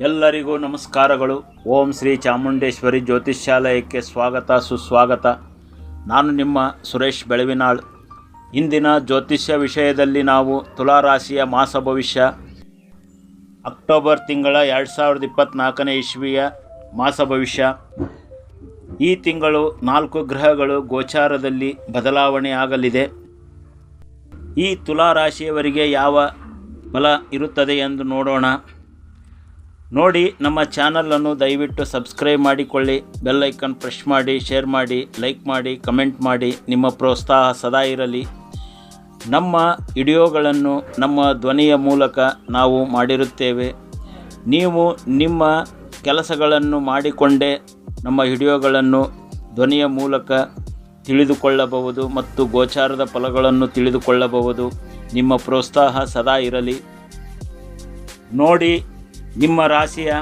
ಎಲ್ಲರಿಗೂ ನಮಸ್ಕಾರಗಳು. ಓಂ ಶ್ರೀ ಚಾಮುಂಡೇಶ್ವರಿ ಜ್ಯೋತಿಷ್ಯಾಲಯಕ್ಕೆ ಸ್ವಾಗತ, ಸುಸ್ವಾಗತ. ನಾನು ನಿಮ್ಮ ಸುರೇಶ್ ಬೆಳವಿನಾಳ್. ಇಂದಿನ ಜ್ಯೋತಿಷ್ಯ ವಿಷಯದಲ್ಲಿ ನಾವು ತುಲಾರಾಶಿಯ ಮಾಸ ಭವಿಷ್ಯ. ಅಕ್ಟೋಬರ್ ತಿಂಗಳ ಎರಡು ಸಾವಿರದ ಇಪ್ಪತ್ತ್ನಾಲ್ಕನೇ ಇಸ್ವಿಯ ಮಾಸ ಭವಿಷ್ಯ. ಈ ತಿಂಗಳು ನಾಲ್ಕು ಗ್ರಹಗಳು ಗೋಚಾರದಲ್ಲಿ ಬದಲಾವಣೆ ಆಗಲಿದೆ. ಈ ತುಲಾರಾಶಿಯವರಿಗೆ ಯಾವ ಫಲ ಇರುತ್ತದೆ ಎಂದು ನೋಡೋಣ. ನೋಡಿ ನಮ್ಮ ಚಾನಲನ್ನು ದಯವಿಟ್ಟು ಸಬ್ಸ್ಕ್ರೈಬ್ ಮಾಡಿಕೊಳ್ಳಿ ಬೆಲ್ ಐಕನ್ ಪ್ರೆಸ್ ಮಾಡಿ ಶೇರ್ ಮಾಡಿ ಲೈಕ್ ಮಾಡಿ ಕಮೆಂಟ್ ಮಾಡಿ, ನಿಮ್ಮ ಪ್ರೋತ್ಸಾಹ ಸದಾ ಇರಲಿ. ನಮ್ಮ ವಿಡಿಯೋಗಳನ್ನು ನಮ್ಮ ಧ್ವನಿಯ ಮೂಲಕ ನಾವು ಮಾಡಿರುತ್ತೇವೆ. ನೀವು ನಿಮ್ಮ ಕೆಲಸಗಳನ್ನು ಮಾಡಿಕೊಂಡೇ ನಮ್ಮ ವಿಡಿಯೋಗಳನ್ನು ಧ್ವನಿಯ ಮೂಲಕ ತಿಳಿದುಕೊಳ್ಳಬಹುದು ಮತ್ತು ಗೋಚಾರದ ಫಲಗಳನ್ನು ತಿಳಿದುಕೊಳ್ಳಬಹುದು. ನಿಮ್ಮ ಪ್ರೋತ್ಸಾಹ ಸದಾ ಇರಲಿ. ನೋಡಿ ನಿಮ್ಮ ರಾಶಿಯ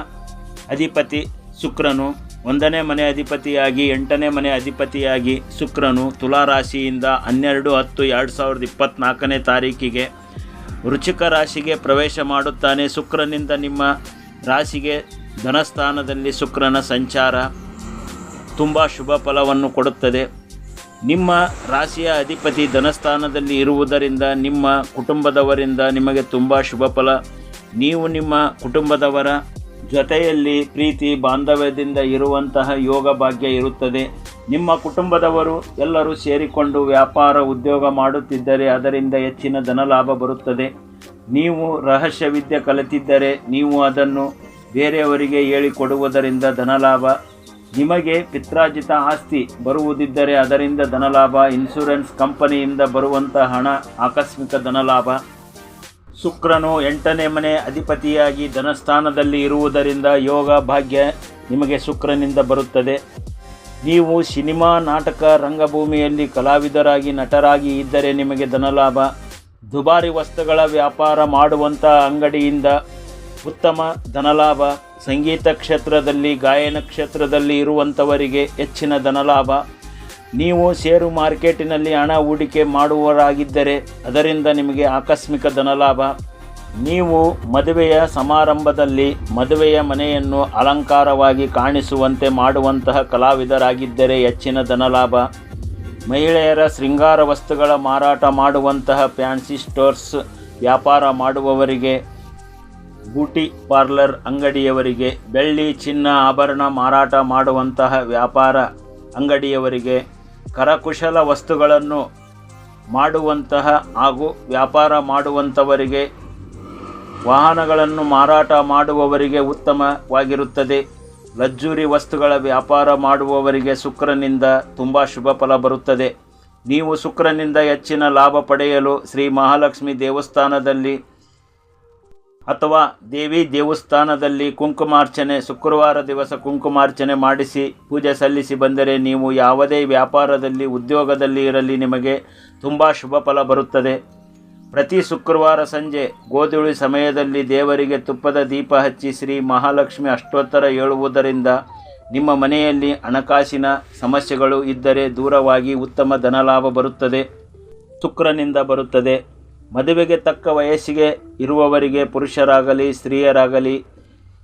ಅಧಿಪತಿ ಶುಕ್ರನು ಒಂದನೇ ಮನೆ ಅಧಿಪತಿಯಾಗಿ, ಎಂಟನೇ ಮನೆ ಅಧಿಪತಿಯಾಗಿ ಶುಕ್ರನು ತುಲಾ ರಾಶಿಯಿಂದ ಹನ್ನೆರಡು, ಹತ್ತು, ಎರಡು ಸಾವಿರದ ಇಪ್ಪತ್ತ್ನಾಲ್ಕನೇ ತಾರೀಕಿಗೆ ವೃಚಿಕ ರಾಶಿಗೆ ಪ್ರವೇಶ ಮಾಡುತ್ತಾನೆ. ಶುಕ್ರನಿಂದ ನಿಮ್ಮ ರಾಶಿಗೆ ಧನಸ್ಥಾನದಲ್ಲಿ ಶುಕ್ರನ ಸಂಚಾರ ತುಂಬ ಶುಭ ಫಲವನ್ನು ಕೊಡುತ್ತದೆ. ನಿಮ್ಮ ರಾಶಿಯ ಅಧಿಪತಿ ಧನಸ್ಥಾನದಲ್ಲಿ ಇರುವುದರಿಂದ, ನಿಮ್ಮ ಕುಟುಂಬದವರಿಂದ ನಿಮಗೆ ತುಂಬ ಶುಭ ಫಲ ನೀವು ನಿಮ್ಮ ಕುಟುಂಬದವರ ಜೊತೆಯಲ್ಲಿ ಪ್ರೀತಿ, ಬಾಂಧವ್ಯದಿಂದ ಇರುವಂತಹ ಯೋಗ ಭಾಗ್ಯ ಇರುತ್ತದೆ. ನಿಮ್ಮ ಕುಟುಂಬದವರು ಎಲ್ಲರೂ ಸೇರಿಕೊಂಡು ವ್ಯಾಪಾರ, ಉದ್ಯೋಗ ಮಾಡುತ್ತಿದ್ದರೆ ಅದರಿಂದ ಹೆಚ್ಚಿನ ಧನಲಾಭ ಬರುತ್ತದೆ. ನೀವು ರಹಸ್ಯ ವಿದ್ಯೆ ಕಲಿತಿದ್ದರೆ ನೀವು ಅದನ್ನು ಬೇರೆಯವರಿಗೆ ಹೇಳಿಕೊಡುವುದರಿಂದ ಧನಲಾಭ. ನಿಮಗೆ ಪಿತ್ರಾರ್ಜಿತ ಆಸ್ತಿ ಬರುವುದಿದ್ದರೆ ಅದರಿಂದ ಧನಲಾಭ. ಇನ್ಶೂರೆನ್ಸ್ ಕಂಪನಿಯಿಂದ ಬರುವಂಥ ಹಣ ಆಕಸ್ಮಿಕ ಧನಲಾಭ. ಶುಕ್ರನು ಎಂಟನೇ ಮನೆ ಅಧಿಪತಿಯಾಗಿ ಧನಸ್ಥಾನದಲ್ಲಿ ಇರುವುದರಿಂದ ಯೋಗ ಭಾಗ್ಯ ನಿಮಗೆ ಶುಕ್ರನಿಂದ ಬರುತ್ತದೆ. ನೀವು ಸಿನಿಮಾ, ನಾಟಕ, ರಂಗಭೂಮಿಯಲ್ಲಿ ಕಲಾವಿದರಾಗಿ, ನಟರಾಗಿ ಇದ್ದರೆ ನಿಮಗೆ ಧನಲಾಭ. ದುಬಾರಿ ವಸ್ತುಗಳ ವ್ಯಾಪಾರ ಮಾಡುವಂಥ ಅಂಗಡಿಯಿಂದ ಉತ್ತಮ ಧನಲಾಭ. ಸಂಗೀತ ಕ್ಷೇತ್ರದಲ್ಲಿ, ಗಾಯನ ಕ್ಷೇತ್ರದಲ್ಲಿ ಇರುವಂಥವರಿಗೆ ಹೆಚ್ಚಿನ ಧನಲಾಭ. ನೀವು ಷೇರು ಮಾರ್ಕೆಟಿನಲ್ಲಿ ಹಣ ಹೂಡಿಕೆ ಮಾಡುವವರಾಗಿದ್ದರೆ ಅದರಿಂದ ನಿಮಗೆ ಆಕಸ್ಮಿಕ ಧನಲಾಭ. ನೀವು ಮದುವೆಯ ಸಮಾರಂಭದಲ್ಲಿ ಮದುವೆಯ ಮನೆಯನ್ನು ಅಲಂಕಾರವಾಗಿ ಕಾಣಿಸುವಂತೆ ಮಾಡುವಂತಹ ಕಲಾವಿದರಾಗಿದ್ದರೆ ಹೆಚ್ಚಿನ ಧನಲಾಭ. ಮಹಿಳೆಯರ ಶೃಂಗಾರ ವಸ್ತುಗಳ ಮಾರಾಟ ಮಾಡುವಂತಹ ಫ್ಯಾನ್ಸಿ ಸ್ಟೋರ್ಸ್ ವ್ಯಾಪಾರ ಮಾಡುವವರಿಗೆ ಬ್ಯೂಟಿ ಪಾರ್ಲರ್ ಅಂಗಡಿಯವರಿಗೆ, ಬೆಳ್ಳಿ ಚಿನ್ನ ಆಭರಣ ಮಾರಾಟ ಮಾಡುವಂತಹ ವ್ಯಾಪಾರ ಅಂಗಡಿಯವರಿಗೆ ಕರಕುಶಲ ವಸ್ತುಗಳನ್ನು ಮಾಡುವಂತಹ ಹಾಗೂ ವ್ಯಾಪಾರ ಮಾಡುವಂಥವರಿಗೆ, ವಾಹನಗಳನ್ನು ಮಾರಾಟ ಮಾಡುವವರಿಗೆ ಉತ್ತಮವಾಗಿರುತ್ತದೆ. ಲಜ್ಜುರಿ ವಸ್ತುಗಳ ವ್ಯಾಪಾರ ಮಾಡುವವರಿಗೆ ಶುಕ್ರನಿಂದ ತುಂಬ ಶುಭ ಫಲ ಬರುತ್ತದೆ. ನೀವು ಶುಕ್ರನಿಂದ ಹೆಚ್ಚಿನ ಲಾಭ ಪಡೆಯಲು ಶ್ರೀ ಮಹಾಲಕ್ಷ್ಮಿ ದೇವಸ್ಥಾನದಲ್ಲಿ ಅಥವಾ ದೇವಿ ದೇವಸ್ಥಾನದಲ್ಲಿ ಕುಂಕುಮಾರ್ಚನೆ, ಶುಕ್ರವಾರ ದಿವಸ ಕುಂಕುಮಾರ್ಚನೆ ಮಾಡಿಸಿ, ಪೂಜೆ ಸಲ್ಲಿಸಿ ಬಂದರೆ ನೀವು ಯಾವುದೇ ವ್ಯಾಪಾರದಲ್ಲಿ, ಉದ್ಯೋಗದಲ್ಲಿ ಇರಲಿ ನಿಮಗೆ ತುಂಬ ಶುಭ ಫಲ ಬರುತ್ತದೆ. ಪ್ರತಿ ಶುಕ್ರವಾರ ಸಂಜೆ ಗೋಧುಳಿ ಸಮಯದಲ್ಲಿ ದೇವರಿಗೆ ತುಪ್ಪದ ದೀಪ ಹಚ್ಚಿ ಶ್ರೀ ಮಹಾಲಕ್ಷ್ಮಿ ಅಷ್ಟೋತ್ತರ ಹೇಳುವುದರಿಂದ ನಿಮ್ಮ ಮನೆಯಲ್ಲಿ ಹಣಕಾಸಿನ ಸಮಸ್ಯೆಗಳು ಇದ್ದರೆ ದೂರವಾಗಿ ಉತ್ತಮ ಧನಲಾಭ ಬರುತ್ತದೆ. ಶುಕ್ರನಿಂದ ಬರುತ್ತದೆ. ಮದುವೆಗೆ ತಕ್ಕ ವಯಸ್ಸಿಗೆ ಇರುವವರಿಗೆ ಪುರುಷರಾಗಲಿ, ಸ್ತ್ರೀಯರಾಗಲಿ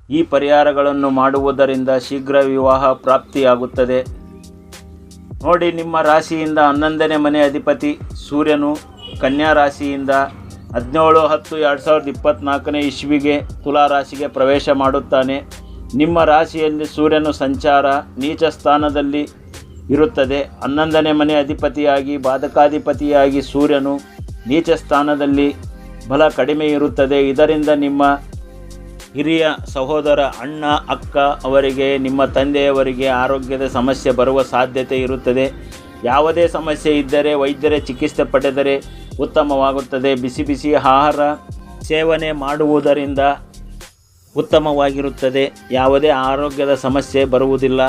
ಈ ಪರಿಹಾರಗಳನ್ನು ಮಾಡುವುದರಿಂದ ಶೀಘ್ರ ವಿವಾಹ ಪ್ರಾಪ್ತಿಯಾಗುತ್ತದೆ. ನೋಡಿ, ನಿಮ್ಮ ರಾಶಿಯಿಂದ ಹನ್ನೊಂದನೇ ಮನೆ ಅಧಿಪತಿ ಸೂರ್ಯನು ಕನ್ಯಾ ರಾಶಿಯಿಂದ ಹದಿನೇಳು, ಹತ್ತು, ಎರಡು ಸಾವಿರದ ಇಪ್ಪತ್ತ್ನಾಲ್ಕನೇ ಇಸ್ವಿಗೆ ತುಲಾ ರಾಶಿಗೆ ಪ್ರವೇಶ ಮಾಡುತ್ತಾನೆ. ನಿಮ್ಮ ರಾಶಿಯಲ್ಲಿ ಸೂರ್ಯನು ಸಂಚಾರ ನೀಚ ಸ್ಥಾನದಲ್ಲಿ ಇರುತ್ತದೆ. ಹನ್ನೊಂದನೇ ಮನೆ ಅಧಿಪತಿಯಾಗಿ, ಬಾಧಕಾಧಿಪತಿಯಾಗಿ ಸೂರ್ಯನು ನೀಚ ಸ್ಥಾನದಲ್ಲಿ ಬಲ ಕಡಿಮೆ ಇರುತ್ತದೆ. ಇದರಿಂದ ನಿಮ್ಮ ಹಿರಿಯ ಸಹೋದರ ಅಣ್ಣ, ಅಕ್ಕ ಅವರಿಗೆ, ನಿಮ್ಮ ತಂದೆಯವರಿಗೆ ಆರೋಗ್ಯದ ಸಮಸ್ಯೆ ಬರುವ ಸಾಧ್ಯತೆ ಇರುತ್ತದೆ. ಯಾವುದೇ ಸಮಸ್ಯೆ ಇದ್ದರೆ ವೈದ್ಯರ ಚಿಕಿತ್ಸೆ ಪಡೆದರೆ ಉತ್ತಮವಾಗುತ್ತದೆ. ಬಿಸಿ ಬಿಸಿ ಆಹಾರ ಸೇವನೆ ಮಾಡುವುದರಿಂದ ಉತ್ತಮವಾಗಿರುತ್ತದೆ. ಯಾವುದೇ ಆರೋಗ್ಯದ ಸಮಸ್ಯೆ ಬರುವುದಿಲ್ಲ.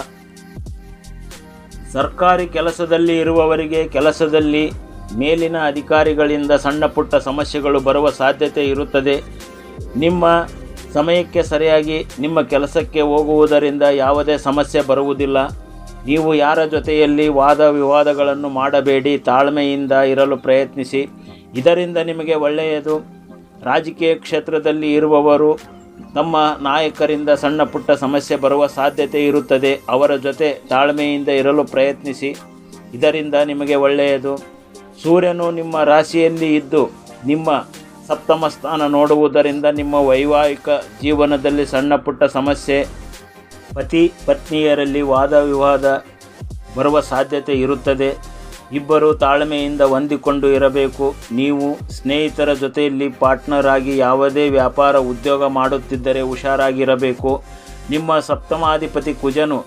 ಸರ್ಕಾರಿ ಕೆಲಸದಲ್ಲಿ ಇರುವವರಿಗೆ ಕೆಲಸದಲ್ಲಿ ಮೇಲಿನ ಅಧಿಕಾರಿಗಳಿಂದ ಸಣ್ಣ ಪುಟ್ಟ ಸಮಸ್ಯೆಗಳು ಬರುವ ಸಾಧ್ಯತೆ ಇರುತ್ತದೆ. ನಿಮ್ಮ ಸಮಯಕ್ಕೆ ಸರಿಯಾಗಿ ನಿಮ್ಮ ಕೆಲಸಕ್ಕೆ ಹೋಗುವುದರಿಂದ ಯಾವುದೇ ಸಮಸ್ಯೆ ಬರುವುದಿಲ್ಲ. ನೀವು ಯಾರ ಜೊತೆಯಲ್ಲಿ ವಾದ ವಿವಾದಗಳನ್ನು ಮಾಡಬೇಡಿ, ತಾಳ್ಮೆಯಿಂದ ಇರಲು ಪ್ರಯತ್ನಿಸಿ. ಇದರಿಂದ ನಿಮಗೆ ಒಳ್ಳೆಯದು. ರಾಜಕೀಯ ಕ್ಷೇತ್ರದಲ್ಲಿ ಇರುವವರು, ತಮ್ಮ ನಾಯಕರಿಂದ ಸಣ್ಣ ಪುಟ್ಟ ಸಮಸ್ಯೆ ಬರುವ ಸಾಧ್ಯತೆ ಇರುತ್ತದೆ. ಅವರ ಜೊತೆ ತಾಳ್ಮೆಯಿಂದ ಇರಲು ಪ್ರಯತ್ನಿಸಿ. ಇದರಿಂದ ನಿಮಗೆ ಒಳ್ಳೆಯದು. ಸೂರ್ಯನು ನಿಮ್ಮ ರಾಶಿಯಲ್ಲಿ ಇದ್ದು ನಿಮ್ಮ ಸಪ್ತಮ ಸ್ಥಾನ ನೋಡುವುದರಿಂದ ನಿಮ್ಮ ವೈವಾಹಿಕ ಜೀವನದಲ್ಲಿ ಸಣ್ಣ ಪುಟ್ಟ ಸಮಸ್ಯೆ, ಪತಿ ಪತ್ನಿಯರಲ್ಲಿ ವಾದ ವಿವಾದ ಬರುವ ಸಾಧ್ಯತೆ ಇರುತ್ತದೆ. ಇಬ್ಬರು ತಾಳ್ಮೆಯಿಂದ ಹೊಂದಿಕೊಂಡು ಇರಬೇಕು. ನೀವು ಸ್ನೇಹಿತರ ಜೊತೆಯಲ್ಲಿ ಪಾರ್ಟ್ನರ್ ಆಗಿ ಯಾವುದೇ ವ್ಯಾಪಾರ ಉದ್ಯೋಗ ಮಾಡುತ್ತಿದ್ದರೆ ಹುಷಾರಾಗಿರಬೇಕು. ನಿಮ್ಮ ಸಪ್ತಮಾಧಿಪತಿ ಕುಜನು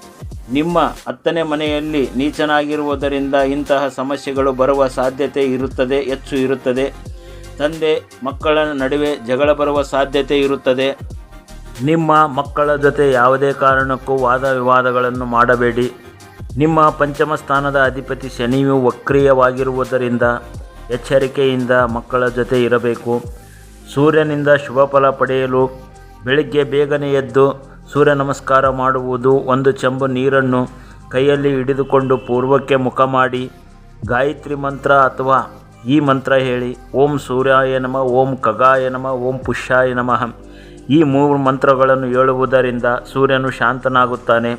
ನಿಮ್ಮ ಹತ್ತನೇ ಮನೆಯಲ್ಲಿ ನೀಚನಾಗಿರುವುದರಿಂದ ಇಂತಹ ಸಮಸ್ಯೆಗಳು ಬರುವ ಸಾಧ್ಯತೆ ಇರುತ್ತದೆ, ಹೆಚ್ಚು ಇರುತ್ತದೆ. ತಂದೆ ಮಕ್ಕಳ ನಡುವೆ ಜಗಳ ಬರುವ ಸಾಧ್ಯತೆ ಇರುತ್ತದೆ. ನಿಮ್ಮ ಮಕ್ಕಳ ಜೊತೆ ಯಾವುದೇ ಕಾರಣಕ್ಕೂ ವಾದ ವಿವಾದಗಳನ್ನು ಮಾಡಬೇಡಿ. ನಿಮ್ಮ ಪಂಚಮ ಸ್ಥಾನದ ಅಧಿಪತಿ ಶನಿಯು ವಕ್ರಿಯವಾಗಿರುವುದರಿಂದ ಎಚ್ಚರಿಕೆಯಿಂದ ಮಕ್ಕಳ ಜೊತೆ ಇರಬೇಕು. ಸೂರ್ಯನಿಂದ ಶುಭ ಫಲ ಪಡೆಯಲು ಬೆಳಿಗ್ಗೆ ಬೇಗನೆ ಎದ್ದು ಸೂರ್ಯ ನಮಸ್ಕಾರ ಮಾಡುವುದು ಒಂದು ಚೆಂಬು ನೀರನ್ನು ಕೈಯಲ್ಲಿ ಹಿಡಿದುಕೊಂಡು ಪೂರ್ವಕ್ಕೆ ಮುಖ ಮಾಡಿ ಗಾಯತ್ರಿ ಮಂತ್ರ ಅಥವಾ ಈ ಮಂತ್ರ ಹೇಳಿ. ಓಂ ಸೂರ್ಯಾಯ ನಮ, ಓಂ ಖಗಾಯ ನಮ, ಓಂ ಪುಷ್ಯಾಯ ನಮಃ. ಈ ಮೂರು ಮಂತ್ರಗಳನ್ನು ಹೇಳುವುದರಿಂದ ಸೂರ್ಯನು ಶಾಂತನಾಗುತ್ತಾನೆ,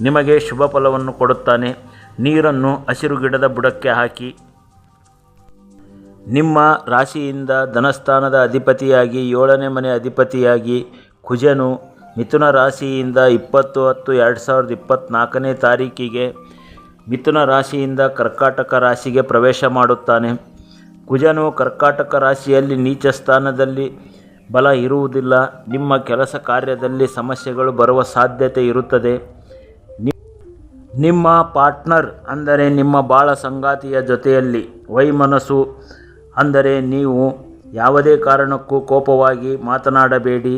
ನಿಮಗೆ ಶುಭ ಫಲವನ್ನು ಕೊಡುತ್ತಾನೆ. ನೀರನ್ನು ಹಸಿರು ಗಿಡದ ಬುಡಕ್ಕೆ ಹಾಕಿ. ನಿಮ್ಮ ರಾಶಿಯಿಂದ ಧನಸ್ಥಾನದ ಅಧಿಪತಿಯಾಗಿ, ಏಳನೇ ಮನೆ ಅಧಿಪತಿಯಾಗಿ ಕುಜನು ಮಿಥುನ ರಾಶಿಯಿಂದ ಇಪ್ಪತ್ತು ಹತ್ತು ಎರಡು ಸಾವಿರದ ಇಪ್ಪತ್ತ್ನಾಲ್ಕನೇ ತಾರೀಕಿಗೆ ಮಿಥುನ ರಾಶಿಯಿಂದ ಕರ್ಕಾಟಕ ರಾಶಿಗೆ ಪ್ರವೇಶ ಮಾಡುತ್ತಾನೆ. ಕುಜನು ಕರ್ಕಾಟಕ ರಾಶಿಯಲ್ಲಿ ನೀಚ ಸ್ಥಾನದಲ್ಲಿ ಬಲ ಇರುವುದಿಲ್ಲ. ನಿಮ್ಮ ಕೆಲಸ ಕಾರ್ಯದಲ್ಲಿ ಸಮಸ್ಯೆಗಳು ಬರುವ ಸಾಧ್ಯತೆ ಇರುತ್ತದೆ. ನಿಮ್ಮ ಪಾರ್ಟ್ನರ್ ಅಂದರೆ ನಿಮ್ಮ ಬಾಳ ಸಂಗಾತಿಯ ಜೊತೆಯಲ್ಲಿ ವೈಮನಸ್ಸು ಅಂದರೆ ನೀವು ಯಾವುದೇ ಕಾರಣಕ್ಕೂ ಕೋಪವಾಗಿ ಮಾತನಾಡಬೇಡಿ.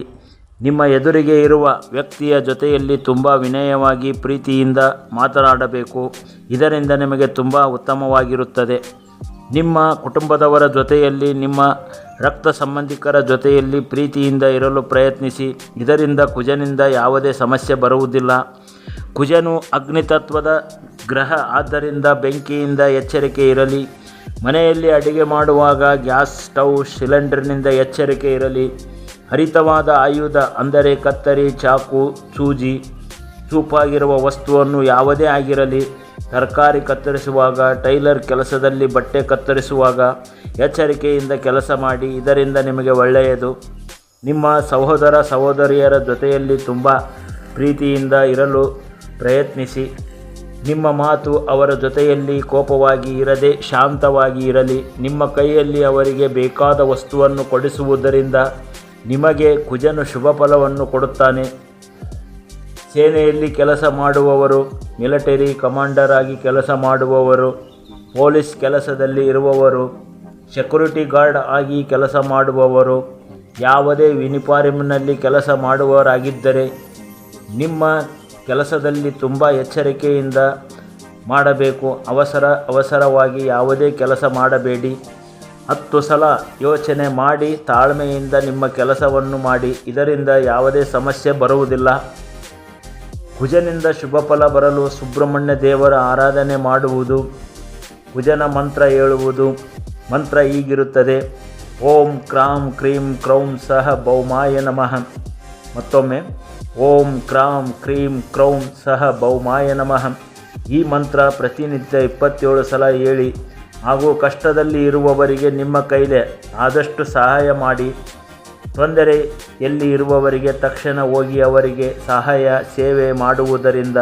ನಿಮ್ಮ ಎದುರಿಗೆ ಇರುವ ವ್ಯಕ್ತಿಯ ಜೊತೆಯಲ್ಲಿ ತುಂಬ ವಿನಯವಾಗಿ ಪ್ರೀತಿಯಿಂದ ಮಾತನಾಡಬೇಕು. ಇದರಿಂದ ನಿಮಗೆ ತುಂಬ ಉತ್ತಮವಾಗಿರುತ್ತದೆ. ನಿಮ್ಮ ಕುಟುಂಬದವರ ಜೊತೆಯಲ್ಲಿ, ನಿಮ್ಮ ರಕ್ತ ಸಂಬಂಧಿಕರ ಜೊತೆಯಲ್ಲಿ ಪ್ರೀತಿಯಿಂದ ಇರಲು ಪ್ರಯತ್ನಿಸಿ. ಇದರಿಂದ ಕುಜನಿಂದ ಯಾವುದೇ ಸಮಸ್ಯೆ ಬರುವುದಿಲ್ಲ. ಕುಜನು ಅಗ್ನಿತತ್ವದ ಗ್ರಹ, ಆದ್ದರಿಂದ ಬೆಂಕಿಯಿಂದ ಎಚ್ಚರಿಕೆ ಇರಲಿ. ಮನೆಯಲ್ಲಿ ಅಡುಗೆ ಮಾಡುವಾಗ ಗ್ಯಾಸ್ ಸ್ಟೌವ್ ಸಿಲಿಂಡರ್ನಿಂದ ಎಚ್ಚರಿಕೆ ಇರಲಿ. ಹರಿತವಾದ ಆಯುಧ ಅಂದರೆ ಕತ್ತರಿ, ಚಾಕು, ಸೂಜಿ, ಸೂಪಾಗಿರುವ ವಸ್ತುವನ್ನು ಯಾವುದೇ ಆಗಿರಲಿ, ತರಕಾರಿ ಕತ್ತರಿಸುವಾಗ, ಟೈಲರ್ ಕೆಲಸದಲ್ಲಿ ಬಟ್ಟೆ ಕತ್ತರಿಸುವಾಗ ಎಚ್ಚರಿಕೆಯಿಂದ ಕೆಲಸ ಮಾಡಿ, ಇದರಿಂದ ನಿಮಗೆ ಒಳ್ಳೆಯದು. ನಿಮ್ಮ ಸಹೋದರ ಸಹೋದರಿಯರ ಜೊತೆಯಲ್ಲಿ ತುಂಬ ಪ್ರೀತಿಯಿಂದ ಇರಲು ಪ್ರಯತ್ನಿಸಿ. ನಿಮ್ಮ ಮಾತು ಅವರ ಜೊತೆಯಲ್ಲಿ ಕೋಪವಾಗಿ ಇರದೆ ಶಾಂತವಾಗಿ ಇರಲಿ. ನಿಮ್ಮ ಕೈಯಲ್ಲಿ ಅವರಿಗೆ ಬೇಕಾದ ವಸ್ತುವನ್ನು ಕೊಡಿಸುವುದರಿಂದ ನಿಮಗೆ ಕುಜನು ಶುಭ ಫಲವನ್ನು ಕೊಡುತ್ತಾನೆ. ಸೇನೆಯಲ್ಲಿ ಕೆಲಸ ಮಾಡುವವರು, ಮಿಲಿಟರಿ ಕಮಾಂಡರ್ ಆಗಿ ಕೆಲಸ ಮಾಡುವವರು, ಪೊಲೀಸ್ ಕೆಲಸದಲ್ಲಿ ಇರುವವರು, ಸೆಕ್ಯೂರಿಟಿ ಗಾರ್ಡ್ ಆಗಿ ಕೆಲಸ ಮಾಡುವವರು, ಯಾವುದೇ ಯೂನಿಫಾರ್ಮ್ನಲ್ಲಿ ಕೆಲಸ ಮಾಡುವವರಾಗಿದ್ದರೆ ನಿಮ್ಮ ಕೆಲಸದಲ್ಲಿ ತುಂಬ ಎಚ್ಚರಿಕೆಯಿಂದ ಮಾಡಬೇಕು. ಅವಸರ, ಅವಸರವಾಗಿ ಯಾವುದೇ ಕೆಲಸ ಮಾಡಬೇಡಿ. ಹತ್ತು ಸಲ ಯೋಚನೆ ಮಾಡಿ ತಾಳ್ಮೆಯಿಂದ ನಿಮ್ಮ ಕೆಲಸವನ್ನು ಮಾಡಿ, ಇದರಿಂದ ಯಾವುದೇ ಸಮಸ್ಯೆ ಬರುವುದಿಲ್ಲ. ಕುಜನಿಂದ ಶುಭ ಫಲ ಬರಲು ಸುಬ್ರಹ್ಮಣ್ಯ ದೇವರ ಆರಾಧನೆ ಮಾಡುವುದು ಕುಜನ ಮಂತ್ರ ಹೇಳುವುದು, ಮಂತ್ರ ಹೀಗಿರುತ್ತದೆ. ಓಂ ಕ್ರಾಂ ಕ್ರೀಂ ಕ್ರೌಂ ಸಹ ಬೌಮಾಯ ನಮಃ. ಮತ್ತೊಮ್ಮೆ, ಓಂ ಕ್ರಾಂ ಕ್ರೀಂ ಕ್ರೌಂ ಸಹ ಬೌಮಾಯ ನಮಃ. ಈ ಮಂತ್ರ ಪ್ರತಿನಿತ್ಯ ಇಪ್ಪತ್ತೇಳು ಸಲ ಹೇಳಿ ಹಾಗೂ ಕಷ್ಟದಲ್ಲಿ ಇರುವವರಿಗೆ ನಿಮ್ಮ ಕೈಲೇ ಆದಷ್ಟು ಸಹಾಯ ಮಾಡಿ. ತೊಂದರೆ ಎಲ್ಲಿ ಇರುವವರಿಗೆ ತಕ್ಷಣ ಹೋಗಿ ಅವರಿಗೆ ಸಹಾಯ, ಸೇವೆ ಮಾಡುವುದರಿಂದ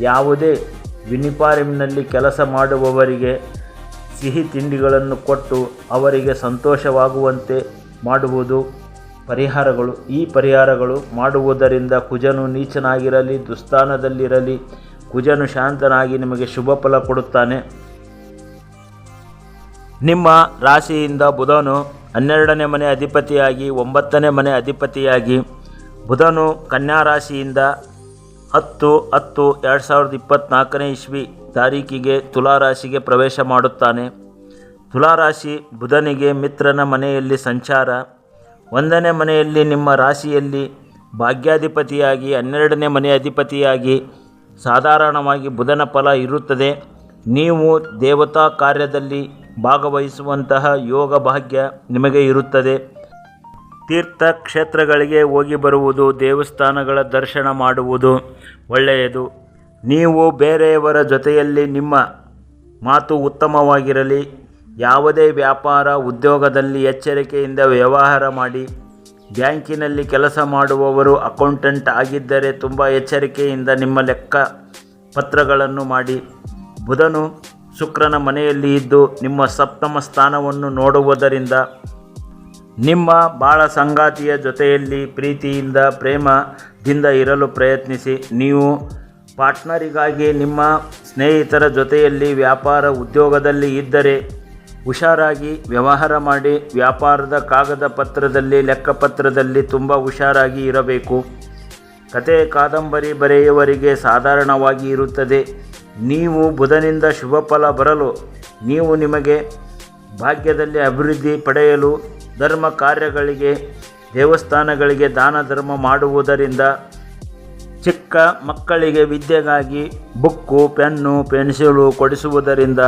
ಯಾವುದೇ ವಿನಿಫಾರಿಮ್ನಲ್ಲಿ ಕೆಲಸ ಮಾಡುವವರಿಗೆ ಸಿಹಿ ತಿಂಡಿಗಳನ್ನು ಕೊಟ್ಟು ಅವರಿಗೆ ಸಂತೋಷವಾಗುವಂತೆ ಮಾಡುವುದು ಪರಿಹಾರಗಳು. ಈ ಪರಿಹಾರಗಳು ಮಾಡುವುದರಿಂದ ಕುಜನು ನೀಚನಾಗಿರಲಿ ದುಸ್ಥಾನದಲ್ಲಿರಲಿ ಕುಜನು ಶಾಂತನಾಗಿ ನಿಮಗೆ ಶುಭ ಫಲ ಕೊಡುತ್ತಾನೆ. ನಿಮ್ಮ ರಾಶಿಯಿಂದ ಬುಧನು ಹನ್ನೆರಡನೇ ಮನೆ ಅಧಿಪತಿಯಾಗಿ, ಒಂಬತ್ತನೇ ಮನೆ ಅಧಿಪತಿಯಾಗಿ. ಬುಧನು ಕನ್ಯಾ ರಾಶಿಯಿಂದ ಹತ್ತು ಹತ್ತು, ಎರಡು ಸಾವಿರದ ಇಪ್ಪತ್ತ್ನಾಲ್ಕನೇ ಇಸ್ವಿ ತಾರೀಕಿಗೆ ತುಲಾರಾಶಿಗೆ ಪ್ರವೇಶ ಮಾಡುತ್ತಾನೆ. ತುಲಾರಾಶಿ ಬುಧನಿಗೆ ಮಿತ್ರನ ಮನೆಯಲ್ಲಿ ಸಂಚಾರ. ಒಂದನೇ ಮನೆಯಲ್ಲಿ ನಿಮ್ಮ ರಾಶಿಯಲ್ಲಿ ಭಾಗ್ಯಾಧಿಪತಿಯಾಗಿ, ಹನ್ನೆರಡನೇ ಮನೆ ಅಧಿಪತಿಯಾಗಿ ಸಾಧಾರಣವಾಗಿ ಬುಧನ ಫಲ ಇರುತ್ತದೆ. ನೀವು ದೇವತಾ ಕಾರ್ಯದಲ್ಲಿ ಭಾಗವಹಿಸುವಂತಹ ಯೋಗ ಭಾಗ್ಯ ನಿಮಗೆ ಇರುತ್ತದೆ. ತೀರ್ಥಕ್ಷೇತ್ರಗಳಿಗೆ ಹೋಗಿ ಬರುವುದು, ದೇವಸ್ಥಾನಗಳ ದರ್ಶನ ಮಾಡುವುದು ಒಳ್ಳೆಯದು. ನೀವು ಬೇರೆಯವರ ಜೊತೆಯಲ್ಲಿ ನಿಮ್ಮ ಮಾತು ಉತ್ತಮವಾಗಿರಲಿ. ಯಾವುದೇ ವ್ಯಾಪಾರ, ಉದ್ಯೋಗದಲ್ಲಿ ಎಚ್ಚರಿಕೆಯಿಂದ ವ್ಯವಹಾರ ಮಾಡಿ. ಬ್ಯಾಂಕಿನಲ್ಲಿ ಕೆಲಸ ಮಾಡುವವರು ಅಕೌಂಟೆಂಟ್ ಆಗಿದ್ದರೆ ತುಂಬ ಎಚ್ಚರಿಕೆಯಿಂದ ನಿಮ್ಮ ಲೆಕ್ಕ ಪತ್ರಗಳನ್ನು ಮಾಡಿ. ಬುಧನು ಶುಕ್ರನ ಮನೆಯಲ್ಲಿ ಇದ್ದು ನಿಮ್ಮ ಸಪ್ತಮ ಸ್ಥಾನವನ್ನು ನೋಡುವುದರಿಂದ ನಿಮ್ಮ ಬಾಳ ಸಂಗಾತಿಯ ಜೊತೆಯಲ್ಲಿ ಪ್ರೀತಿಯಿಂದ, ಪ್ರೇಮದಿಂದ ಇರಲು ಪ್ರಯತ್ನಿಸಿ. ನೀವು ಪಾರ್ಟ್ನರಿಗಾಗಿ ನಿಮ್ಮ ಸ್ನೇಹಿತರ ಜೊತೆಯಲ್ಲಿ ವ್ಯಾಪಾರ ಉದ್ಯೋಗದಲ್ಲಿ ಇದ್ದರೆ ಹುಷಾರಾಗಿ ವ್ಯವಹಾರ ಮಾಡಿ ವ್ಯಾಪಾರದ ಕಾಗದ ಪತ್ರದಲ್ಲಿ, ಲೆಕ್ಕಪತ್ರದಲ್ಲಿ ತುಂಬ ಹುಷಾರಾಗಿ ಇರಬೇಕು. ಕತೆ ಕಾದಂಬರಿ ಬರೆಯುವವರಿಗೆ ಸಾಧಾರಣವಾಗಿ ಇರುತ್ತದೆ. ನೀವು ಬುಧನಿಂದ ಶುಭ ಫಲ ಬರಲು, ನೀವು ನಿಮಗೆ ಭಾಗ್ಯದಲ್ಲಿ ಅಭಿವೃದ್ಧಿ ಪಡೆಯಲು ಧರ್ಮ ಕಾರ್ಯಗಳಿಗೆ, ದೇವಸ್ಥಾನಗಳಿಗೆ ದಾನ ಧರ್ಮ ಮಾಡುವುದರಿಂದ ಚಿಕ್ಕ ಮಕ್ಕಳಿಗೆ ವಿದ್ಯೆಗಾಗಿ ಬುಕ್ಕು, ಪೆನ್ನು, ಪೆನ್ಸಿಲು ಕೊಡಿಸುವುದರಿಂದ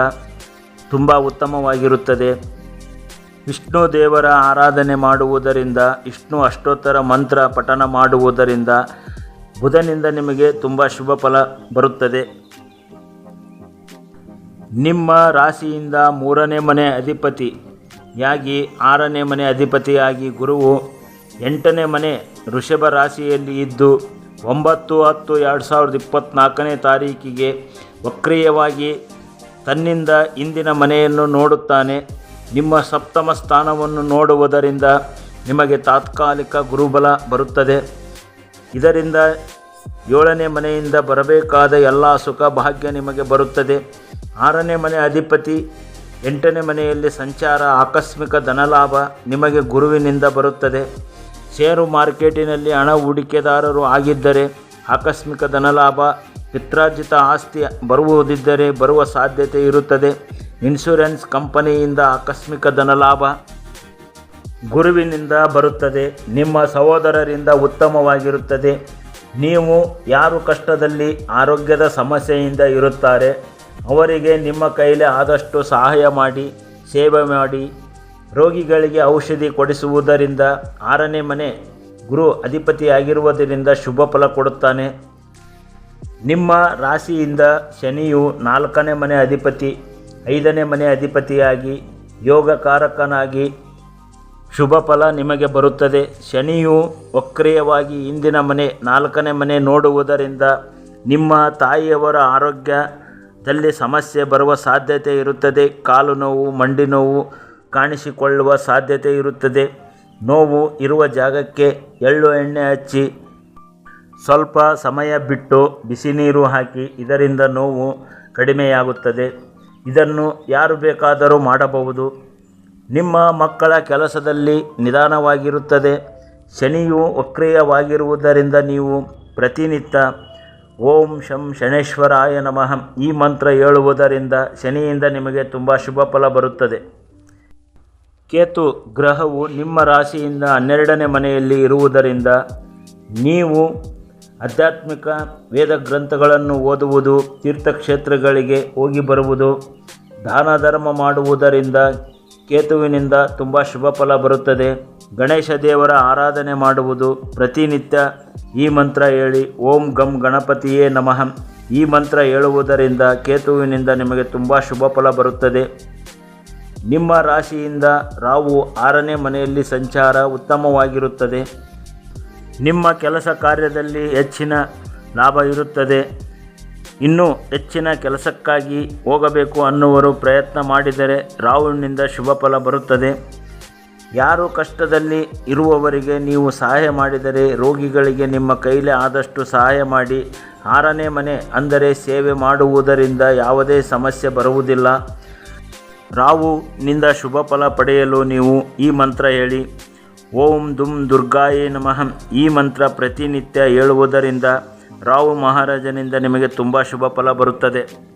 ತುಂಬ ಉತ್ತಮವಾಗಿರುತ್ತದೆ. ವಿಷ್ಣು ದೇವರ ಆರಾಧನೆ ಮಾಡುವುದರಿಂದ, ವಿಷ್ಣು ಅಷ್ಟೋತ್ತರ ಮಂತ್ರ ಪಠನ ಮಾಡುವುದರಿಂದ ಬುಧನಿಂದ ನಿಮಗೆ ತುಂಬ ಶುಭ ಫಲ ಬರುತ್ತದೆ. ನಿಮ್ಮ ರಾಶಿಯಿಂದ ಮೂರನೇ ಮನೆ ಅಧಿಪತಿಯಾಗಿ ಆರನೇ ಮನೆ ಅಧಿಪತಿಯಾಗಿ ಗುರುವು ಎಂಟನೇ ಮನೆ ಋಷಭ ರಾಶಿಯಲ್ಲಿ ಇದ್ದು ಒಂಬತ್ತು ಹತ್ತು ಎರಡು ಸಾವಿರದ ಇಪ್ಪತ್ತ್ನಾಲ್ಕನೇ ತಾರೀಕಿಗೆ ವಕ್ರೀಯವಾಗಿ ತನ್ನಿಂದ ಇಂದಿನ ಮನೆಯನ್ನು ನೋಡುತ್ತಾನೆ. ನಿಮ್ಮ ಸಪ್ತಮ ಸ್ಥಾನವನ್ನು ನೋಡುವುದರಿಂದ ನಿಮಗೆ ತಾತ್ಕಾಲಿಕ ಗುರುಬಲ ಬರುತ್ತದೆ. ಇದರಿಂದ ಏಳನೇ ಮನೆಯಿಂದ ಬರಬೇಕಾದ ಎಲ್ಲ ಸುಖ ಭಾಗ್ಯ ನಿಮಗೆ ಬರುತ್ತದೆ. ಆರನೇ ಮನೆ ಅಧಿಪತಿ, ಎಂಟನೇ ಮನೆಯಲ್ಲಿ ಸಂಚಾರ, ಆಕಸ್ಮಿಕ ಧನಲಾಭ ನಿಮಗೆ ಗುರುವಿನಿಂದ ಬರುತ್ತದೆ. ಷೇರು ಮಾರ್ಕೆಟಿನಲ್ಲಿ ಹಣ ಹೂಡಿಕೆದಾರರು ಆಗಿದ್ದರೆ ಆಕಸ್ಮಿಕ ಧನಲಾಭ ಪಿತ್ರಾರ್ಜಿತ ಆಸ್ತಿ ಬರುವುದಿದ್ದರೆ ಬರುವ ಸಾಧ್ಯತೆ ಇರುತ್ತದೆ. ಇನ್ಶೂರೆನ್ಸ್ ಕಂಪನಿಯಿಂದ ಆಕಸ್ಮಿಕ ಧನಲಾಭ ಗುರುವಿನಿಂದ ಬರುತ್ತದೆ. ನಿಮ್ಮ ಸಹೋದರರಿಂದ ಉತ್ತಮವಾಗಿರುತ್ತದೆ. ನೀವು ಯಾರು ಕಷ್ಟದಲ್ಲಿ ಆರೋಗ್ಯದ ಸಮಸ್ಯೆಯಿಂದ ಇರುತ್ತಾರೆ, ಅವರಿಗೆ ನಿಮ್ಮ ಕೈಲಿ ಆದಷ್ಟು ಸಹಾಯ ಮಾಡಿ, ಸೇವೆ ಮಾಡಿ. ರೋಗಿಗಳಿಗೆ ಔಷಧಿ ಕೊಡಿಸುವುದರಿಂದ ಆರನೇ ಮನೆ ಗುರು ಅಧಿಪತಿಯಾಗಿರುವುದರಿಂದ ಶುಭ ಫಲ ಕೊಡುತ್ತಾನೆ. ನಿಮ್ಮ ರಾಶಿಯಿಂದ ಶನಿಯು ನಾಲ್ಕನೇ ಮನೆ ಅಧಿಪತಿ, ಐದನೇ ಮನೆ ಅಧಿಪತಿಯಾಗಿ, ಯೋಗಕಾರಕನಾಗಿ ಶುಭ ಫಲ ನಿಮಗೆ ಬರುತ್ತದೆ. ಶನಿಯು ವಕ್ರಿಯವಾಗಿ ಇಂದಿನ ಮನೆ, ನಾಲ್ಕನೇ ಮನೆ ನೋಡುವುದರಿಂದ ನಿಮ್ಮ ತಾಯಿಯವರ ಆರೋಗ್ಯದಲ್ಲಿ ಸಮಸ್ಯೆ ಬರುವ ಸಾಧ್ಯತೆ ಇರುತ್ತದೆ. ಕಾಲು ನೋವು, ಮಂಡಿ ನೋವು ಕಾಣಿಸಿಕೊಳ್ಳುವ ಸಾಧ್ಯತೆ ಇರುತ್ತದೆ. ನೋವು ಇರುವ ಜಾಗಕ್ಕೆ ಎಳ್ಳು ಎಣ್ಣೆ ಹಚ್ಚಿ ಸ್ವಲ್ಪ ಸಮಯ ಬಿಟ್ಟು ಬಿಸಿ ನೀರು ಹಾಕಿ, ಇದರಿಂದ ನೋವು ಕಡಿಮೆಯಾಗುತ್ತದೆ. ಇದನ್ನು ಯಾರು ಬೇಕಾದರೂ ಮಾಡಬಹುದು. ನಿಮ್ಮ ಮಕ್ಕಳ ಕೆಲಸದಲ್ಲಿ ನಿಧಾನವಾಗಿರುತ್ತದೆ. ಶನಿಯು ವಕ್ರಿಯವಾಗಿರುವುದರಿಂದ ನೀವು ಪ್ರತಿನಿತ್ಯ ಓಂ ಶಂ ಶನೇಶ್ವರಾಯ ನಮಃ ಈ ಮಂತ್ರ ಹೇಳುವುದರಿಂದ ಶನಿಯಿಂದ ನಿಮಗೆ ತುಂಬ ಶುಭ ಫಲ ಬರುತ್ತದೆ. ಕೇತು ಗ್ರಹವು ನಿಮ್ಮ ರಾಶಿಯಿಂದ ಹನ್ನೆರಡನೇ ಮನೆಯಲ್ಲಿ ಇರುವುದರಿಂದ ನೀವು ಆಧ್ಯಾತ್ಮಿಕ ವೇದ ಗ್ರಂಥಗಳನ್ನು ಓದುವುದು, ತೀರ್ಥಕ್ಷೇತ್ರಗಳಿಗೆ ಹೋಗಿ ಬರುವುದು, ದಾನ ಧರ್ಮ ಮಾಡುವುದರಿಂದ ಕೇತುವಿನಿಂದ ತುಂಬ ಶುಭ ಫಲ ಬರುತ್ತದೆ. ಗಣೇಶ ದೇವರ ಆರಾಧನೆ ಮಾಡುವುದು ಪ್ರತಿನಿತ್ಯ. ಈ ಮಂತ್ರ ಹೇಳಿ, ಓಂ ಗಂ ಗಣಪತಿಯೇ ನಮಃ. ಈ ಮಂತ್ರ ಹೇಳುವುದರಿಂದ ಕೇತುವಿನಿಂದ ನಿಮಗೆ ತುಂಬ ಶುಭ ಫಲ ಬರುತ್ತದೆ. ನಿಮ್ಮ ರಾಶಿಯಿಂದ ರಾವು ಆರನೇ ಮನೆಯಲ್ಲಿ ಸಂಚಾರ ಉತ್ತಮವಾಗಿರುತ್ತದೆ. ನಿಮ್ಮ ಕೆಲಸ ಕಾರ್ಯದಲ್ಲಿ ಹೆಚ್ಚಿನ ಲಾಭ ಇರುತ್ತದೆ. ಇನ್ನೂ ಹೆಚ್ಚಿನ ಕೆಲಸಕ್ಕಾಗಿ ಹೋಗಬೇಕು ಅನ್ನುವರು ಪ್ರಯತ್ನ ಮಾಡಿದರೆ ರಾಹುಲ್ನಿಂದ ಶುಭ ಫಲ ಬರುತ್ತದೆ. ಯಾರು ಕಷ್ಟದಲ್ಲಿ ಇರುವವರಿಗೆ ನೀವು ಸಹಾಯ ಮಾಡಿದರೆ ರೋಗಿಗಳಿಗೆ ನಿಮ್ಮ ಕೈಲಿ ಆದಷ್ಟು ಸಹಾಯ ಮಾಡಿ, ಆರನೇ ಮನೆ ಅಂದರೆ ಸೇವೆ ಮಾಡುವುದರಿಂದ ಯಾವುದೇ ಸಮಸ್ಯೆ ಬರುವುದಿಲ್ಲ. ರಾಹುನಿಂದ ಶುಭ ಫಲ ಪಡೆಯಲು ನೀವು ಈ ಮಂತ್ರ ಹೇಳಿ. ಓಂ ದುಂ ದುರ್ಗಾಯೇ ನಮಃ. ಈ ಮಂತ್ರ ಪ್ರತಿನಿತ್ಯ ಹೇಳುವುದರಿಂದ ರಾವು ಮಹಾರಾಜನಿಂದ ನಿಮಗೆ ತುಂಬ ಶುಭ ಫಲ ಬರುತ್ತದೆ.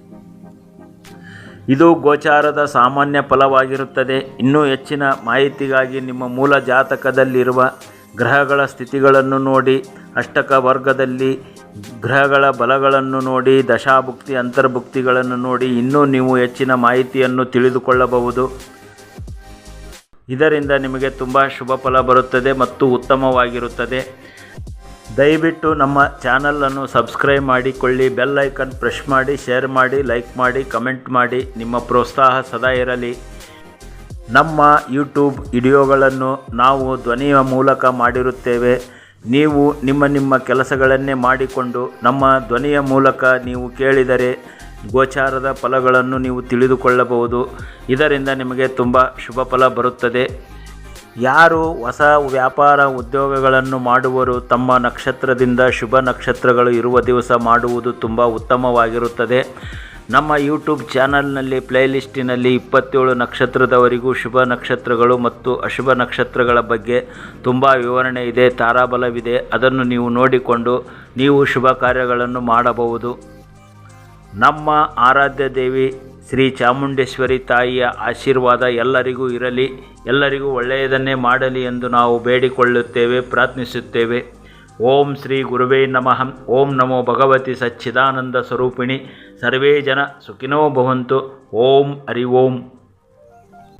ಇದು ಗೋಚಾರದ ಸಾಮಾನ್ಯ ಫಲವಾಗಿರುತ್ತದೆ. ಇನ್ನೂ ಹೆಚ್ಚಿನ ಮಾಹಿತಿಗಾಗಿ ನಿಮ್ಮ ಮೂಲ ಜಾತಕದಲ್ಲಿರುವ ಗ್ರಹಗಳ ಸ್ಥಿತಿಗಳನ್ನು ನೋಡಿ, ಅಷ್ಟಕ ವರ್ಗದಲ್ಲಿ ಗ್ರಹಗಳ ಬಲಗಳನ್ನು ನೋಡಿ, ದಶಾಭುಕ್ತಿ, ಅಂತರ್ಭುಕ್ತಿಗಳನ್ನು ನೋಡಿ, ಇನ್ನೂ ನೀವು ಹೆಚ್ಚಿನ ಮಾಹಿತಿಯನ್ನು ತಿಳಿದುಕೊಳ್ಳಬಹುದು. ಇದರಿಂದ ನಿಮಗೆ ತುಂಬ ಶುಭ ಫಲ ಬರುತ್ತದೆ ಮತ್ತು ಉತ್ತಮವಾಗಿರುತ್ತದೆ. ದಯವಿಟ್ಟು ನಮ್ಮ ಚಾನಲನ್ನು ಸಬ್ಸ್ಕ್ರೈಬ್ ಮಾಡಿಕೊಳ್ಳಿ ಬೆಲ್ ಐಕನ್ ಪ್ರೆಸ್ ಮಾಡಿ ಶೇರ್ ಮಾಡಿ ಲೈಕ್ ಮಾಡಿ ಕಮೆಂಟ್ ಮಾಡಿ. ನಿಮ್ಮ ಪ್ರೋತ್ಸಾಹ ಸದಾ ಇರಲಿ. ನಮ್ಮ ಯೂಟ್ಯೂಬ್ ವಿಡಿಯೋಗಳನ್ನು ನಾವು ಧ್ವನಿಯ ಮೂಲಕ ಮಾಡಿರುತ್ತೇವೆ. ನೀವು ನಿಮ್ಮ ನಿಮ್ಮ ಕೆಲಸಗಳನ್ನೇ ಮಾಡಿಕೊಂಡು ನಮ್ಮ ಧ್ವನಿಯ ಮೂಲಕ ನೀವು ಕೇಳಿದರೆ ಗೋಚಾರದ ಫಲಗಳನ್ನು ನೀವು ತಿಳಿದುಕೊಳ್ಳಬಹುದು. ಇದರಿಂದ ನಿಮಗೆ ತುಂಬ ಶುಭ ಫಲ ಬರುತ್ತದೆ. ಯಾರು ಹೊಸ ವ್ಯಾಪಾರ ಉದ್ಯೋಗಗಳನ್ನು ಮಾಡುವರು, ತಮ್ಮ ನಕ್ಷತ್ರದಿಂದ ಶುಭ ನಕ್ಷತ್ರಗಳು ಇರುವ ದಿವಸ ಮಾಡುವುದು ತುಂಬ ಉತ್ತಮವಾಗಿರುತ್ತದೆ. ನಮ್ಮ ಯೂಟ್ಯೂಬ್ ಚಾನಲ್ನಲ್ಲಿ, ಪ್ಲೇಲಿಸ್ಟಿನಲ್ಲಿ ಇಪ್ಪತ್ತೇಳು ನಕ್ಷತ್ರದವರಿಗೂ ಶುಭ ನಕ್ಷತ್ರಗಳು ಮತ್ತು ಅಶುಭ ನಕ್ಷತ್ರಗಳ ಬಗ್ಗೆ ತುಂಬ ವಿವರಣೆ ಇದೆ, ತಾರಾಬಲವಿದೆ. ಅದನ್ನು ನೀವು ನೋಡಿಕೊಂಡು ನೀವು ಶುಭ ಕಾರ್ಯಗಳನ್ನು ಮಾಡಬಹುದು. ನಮ್ಮ ಆರಾಧ್ಯ ದೇವಿ ಶ್ರೀ ಚಾಮುಂಡೇಶ್ವರಿ ತಾಯಿಯ ಆಶೀರ್ವಾದ ಎಲ್ಲರಿಗೂ ಇರಲಿ. ಎಲ್ಲರಿಗೂ ಒಳ್ಳೆಯದನ್ನೇ ಮಾಡಲಿ ಎಂದು ನಾವು ಬೇಡಿಕೊಳ್ಳುತ್ತೇವೆ, ಪ್ರಾರ್ಥಿಸುತ್ತೇವೆ. ಓಂ ಶ್ರೀ ಗುರುವೇ ನಮಃ. ಓಂ ನಮೋ ಭಗವತಿ ಸಚ್ಚಿದಾನಂದ ಸ್ವರೂಪಿಣಿ. ಸರ್ವೇ ಜನ ಸುಖಿನೋ ಭವಂತು. ಓಂ ಹರಿ ಓಂ.